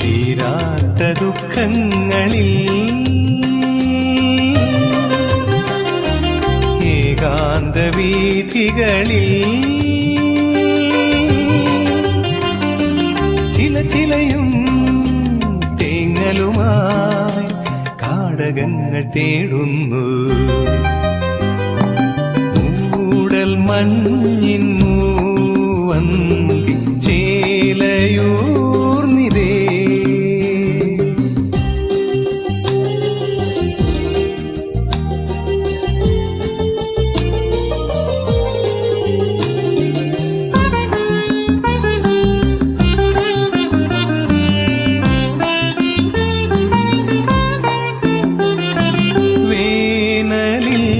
തീരാത്ത ദുഃഖങ്ങളിൽ ഏകാന്ത ചില ചിലയും തേങ്ങലുമായി കാടകങ്ങൾ തേടുന്നു മൂടൽ മഞ്ഞ